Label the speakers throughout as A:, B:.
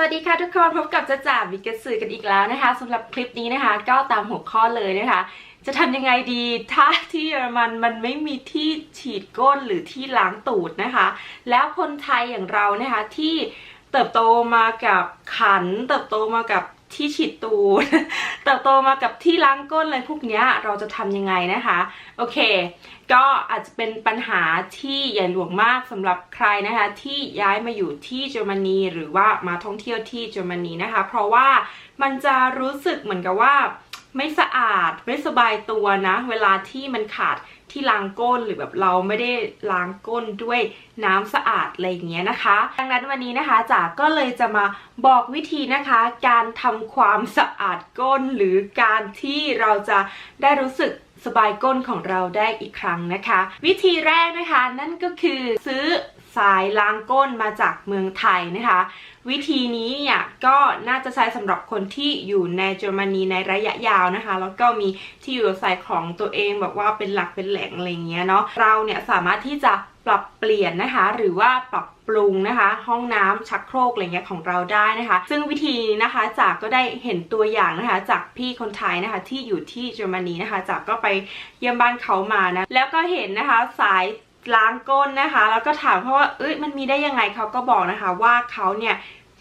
A: วัสดีค่ะทุกคนพบกับจ้าจ่าวิกเกสื่อกันอีกแล้วนะคะสำหรับคลิปนี้นะคะ ก็ตามหัวข้อเลยนะคะ จะทำยังไงดีถ้าที่เยอรมันมันไม่มีที่ฉีดก้นหรือที่ล้างตูดนะคะ แล้วคนไทยอย่างเรานะคะที่เติบโตมากับขัน เติบโตมากับ ที่ฉีดตูดเติบโตมากับที่ล้างก้นอะไรพวกเนี้ยเราจะทำยังไงนะคะ โอเค ก็อาจจะเป็นปัญหาที่ใหญ่หลวงมากสำหรับใครนะคะ ที่ย้ายมาอยู่ที่เยอรมนีหรือว่ามาท่องเที่ยวที่เยอรมนีนะคะ เพราะว่ามันจะรู้สึกเหมือนกับว่าไม่สะอาดไม่สบายตัวนะ เวลาที่มันขาด ที่ล้างก้นหรือแบบเราไม่ได้ล้างก้นด้วยน้ำสะอาดอะไรอย่างเงี้ยนะคะ ดังนั้นวันนี้นะคะจ๋าก็เลยจะมาบอกวิธีนะคะ การทำความสะอาดก้น หรือการที่เราจะได้รู้สึกสบายก้นของเราได้อีกครั้งนะคะ วิธีแรกนะคะนั่นก็คือซื้อ สายล้างก้นมาจากเมืองไทยนะคะ วิธีนี้เนี่ยก็น่าจะใช้สำหรับคนที่อยู่ในเยอรมนีในระยะยาวนะคะ แล้วก็มีที่อยู่อาศัยของตัวเองแบบว่าเป็นหลักเป็นแหล่งอะไรเงี้ยเนาะเราเนี่ยสามารถที่จะปรับเปลี่ยนนะคะ หรือว่าปรับปรุงนะคะ ห้องน้ำชักโครกอะไรเงี้ยของเราได้นะคะ ซึ่งวิธีนี้นะคะจากก็ได้เห็นตัวอย่างนะคะ จากพี่คนไทยนะคะที่อยู่ที่เยอรมนีนะคะ จากก็ไปเยี่ยมบ้านเขามานะแล้วก็เห็นนะคะสาย ล้างก้นนะคะ แล้วก็ถามเขาว่าเอ้ยมันมีได้ยังไงเขาก็บอกนะคะ ว่าเขาเนี่ย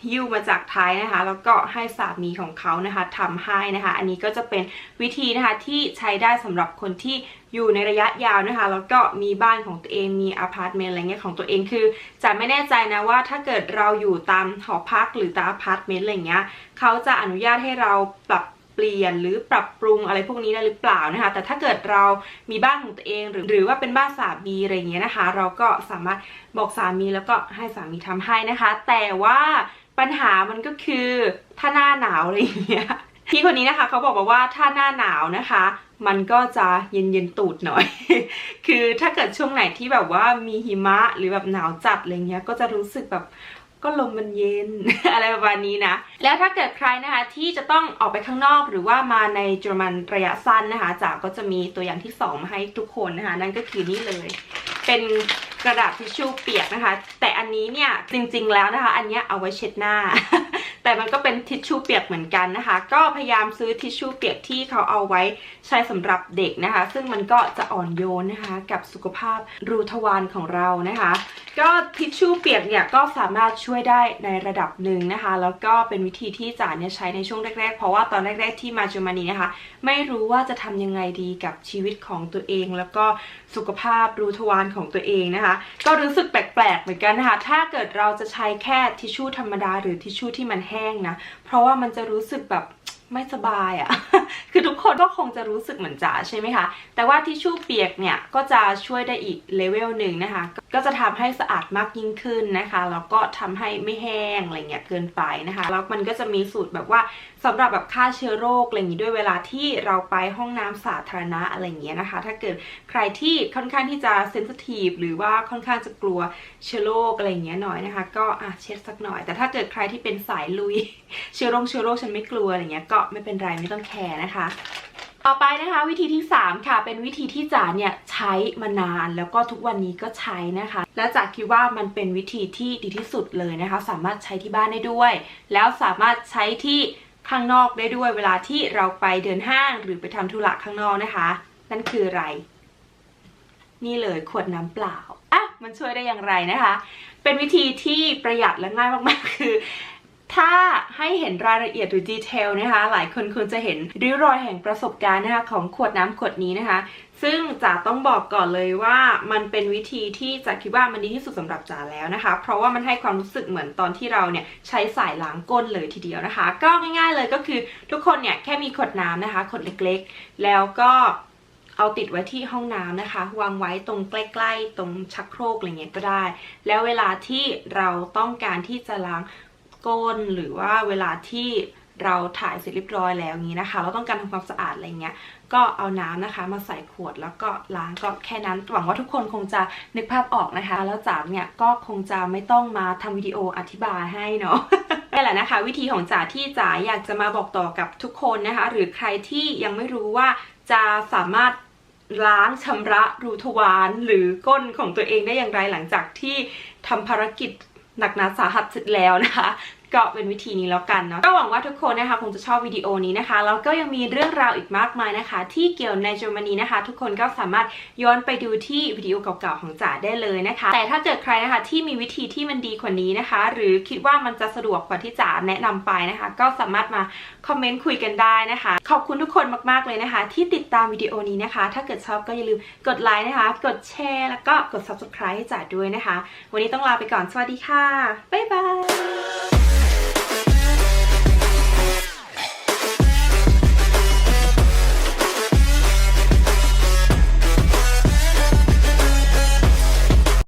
A: หิ้วมาจากไทยนะคะ แล้วก็ให้สามีของเขานะคะทำให้นะคะ อันนี้ก็จะเป็นวิธีนะคะที่ใช้ได้สำหรับคนที่อยู่ในระยะยาวนะคะ แล้วก็มีบ้านของตัวเองมีอพาร์ตเมนต์อะไรเงี้ยของตัวเองคือ จะไม่แน่ใจนะว่าถ้าเกิดเราอยู่ตามหอพักหรือตามอพาร์ตเมนต์อะไรเงี้ยเขาจะอนุญาตให้เราปรับ ปลี่ยนหรือปรับปรุงอะไรพวกนี้ได้หรือเปล่านะคะ แต่ถ้าเกิดเรามีบ้านของตัวเองหรือหรือว่าเป็นบ้านสามีอะไรเงี้ยนะคะ เราก็สามารถบอกสามีแล้วก็ให้สามีทำให้นะคะ แต่ว่าปัญหามันก็คือถ้าหน้าหนาวอะไรเงี้ยพี่คนนี้นะคะเขาบอกมาว่าถ้าหน้าหนาวนะคะ มันก็จะเย็นเย็นๆตูดหน่อย คือถ้าเกิดช่วงไหนที่แบบว่ามีหิมะหรือแบบหนาวจัดอะไรเงี้ยก็จะรู้สึกแบบ ก็ลมมันเย็น อะไรประมาณนี้นะ แล้วถ้าเกิดใครนะคะที่จะต้องออกไปข้างนอกหรือว่ามาในเยอรมันระยะสั้นนะคะจ๋าก็จะมีตัวอย่างที่สองมาให้ทุกคนนะคะ นั่นก็คือนี่เลย เป็นกระดาษทิชชู่เปียกนะคะ แต่อันนี้เนี่ยจริงๆแล้วนะคะ อันนี้เอาไว้เช็ดหน้า แต่มันก็เป็นทิชชู่เปียกเหมือนกันนะคะ ก็พยายามซื้อทิชชู่เปียกที่เขาเอาไว้ใช้สำหรับเด็กนะคะ ซึ่งมันก็จะอ่อนโยนนะคะ กับสุขภาพรูทวารของเรานะคะ ก็ทิชชู่เปียกเนี่ยก็สามารถช่วยได้ในระดับหนึ่งนะคะ แล้วก็เป็นวิธีที่จ๋าเนี่ยใช้ในช่วงแรกๆ เพราะว่าตอนแรกๆที่มาเยอรมนีนะคะ ไม่รู้ว่าจะทำยังไงดีกับชีวิตของตัวเอง แล้วก็สุขภาพรูทวารของตัวเองนะคะ ก็รู้สึกแปลกๆเหมือนกันนะคะ ถ้าเกิดเราจะใช้แค่ทิชชู่ธรรมดาหรือทิชชู่ที่มันแห้งนะ เพราะว่ามันจะรู้สึกแบบไม่สบายอะ่ะ คือทุกคนก็คงจะรู้สึกเหมือนจ๋าใช่ไหมคะ แต่ว่าทิชชู่เปียกเนี่ยก็จะช่วยได้อีกเลเวลหนึ่งนะคะ ก็จะทำให้สะอาดมากยิ่งขึ้นนะคะ แล้วก็ทำให้ไม่แห้งอะไรเงี้ยเกินไปนะคะ แล้วมันก็จะมีสูตรแบบว่าสำหรับแบบฆ่าเชื้อโรคอะไรอย่างนี้ด้วยเวลาที่เราไปห้องน้ำสาธารณะอะไรอย่างเงี้ยนะคะ ถ้าเกิดใครที่ค่อนข้างที่จะเซนซิทีฟหรือว่าค่อนข้างจะกลัวเชื้อโรคอะไรอย่างเงี้ยหน่อยนะคะ ก็อะเช็ดสักหน่อย แต่ถ้าเกิดใครที่เป็นสายลุยเชื้อโรคเชื้อโรคฉันไม่กลัวอะไรเงี้ยก็ไม่เป็นไรไม่ต้องแคร์นะคะ ต่อไปนะคะวิธีที่ 3 ค่ะ เป็นวิธีที่จ๋าเนี่ยใช้มานานแล้วก็ทุกวันนี้ก็ใช้นะคะ และจ๋าคิดว่ามันเป็นวิธีที่ดีที่สุดเลยนะคะ สามารถใช้ที่บ้านได้ด้วย แล้วสามารถใช้ที่ข้างนอกได้ด้วยเวลาที่เราไปเดินห้างหรือไปทำธุระข้างนอกนะคะ นั่นคืออะไร นี่เลยขวดน้ำเปล่าอะมันช่วยได้อย่างไรนะคะ เป็นวิธีที่ประหยัดและง่ายมากๆ คือ ถ้าให้เห็นรายละเอียดหรือดีเทลนะคะ หลายคนควรจะเห็นริ้วรอยแห่งประสบการณ์นะคะของขวดน้ำขวดนี้นะคะ ซึ่งจ๋าต้องบอกก่อนเลยว่ามันเป็นวิธีที่จ๋าคิดว่ามันดีที่สุดสำหรับจ๋าแล้วนะคะ เพราะว่ามันให้ความรู้สึกเหมือนตอนที่เราเนี่ยใช้สายล้างก้นเลยทีเดียวนะคะ ก็ง่ายๆเลยก็คือทุกคนเนี่ยแค่มีขวดน้ำนะคะขวดเล็กๆ แล้วก็เอาติดไว้ที่ห้องน้ำนะคะ วางไว้ตรงใกล้ ๆ ตรงชักโครกอะไรเงี้ยก็ได้ แล้วเวลาที่เราต้องการที่จะล้าง ก้นหรือว่าเวลาที่เราถ่ายเสร็จเรียบร้อยแล้วงนี้นะคะ เราต้องการทำความสะอาดอะไรเงี้ย ก็เอาน้ำนะคะ มาใส่ขวดแล้วก็ล้างก็แค่นั้น หวังว่าทุกคนคงจะนึกภาพออกนะคะ แล้วจ๋าเนี่ยก็คงจะไม่ต้องมาทำวิดีโออธิบายให้เนาะนี่แหละนะคะ วิธีของจ๋าที่จ๋าอยากจะมาบอกต่อกับทุกคนนะคะ หรือใครที่ยังไม่รู้ว่าจะสามารถล้างชำระรูทวารหรือก้นของตัวเองได้อย่างไรหลังจากที่ทำภารกิจ หนักหนาสาหัสเสร็จแล้วนะคะ ก็เป็นวิธีนี้แล้วกันเนาะก็หวังว่าทุกคนนะคะคงจะชอบวิดีโอนี้นะคะแล้วก็ยังมีเรื่องราวอีกมากมายนะคะ ที่เกี่ยวในเยอรมนีนะคะ ทุกคนก็สามารถย้อนไปดูที่วิดีโอเก่าๆของจ๋าได้เลยนะคะ แต่ถ้าเกิดใครนะคะที่มีวิธีที่มันดีกว่านี้นะคะ หรือคิดว่ามันจะสะดวกกว่าที่จ๋าแนะนำไปนะคะ ก็สามารถมาคอมเมนต์คุยกันได้นะคะ ขอบคุณทุกคนมากๆเลยนะคะ ที่ติดตามวิดีโอนี้นะคะ ถ้าเกิดชอบก็อย่าลืมกดไลค์นะคะ กดแชร์แล้วก็กด subscribe ให้จ๋าด้วยนะคะ วันนี้ต้องลาไปก่อนสวัสดีค่ะบ๊ายบาย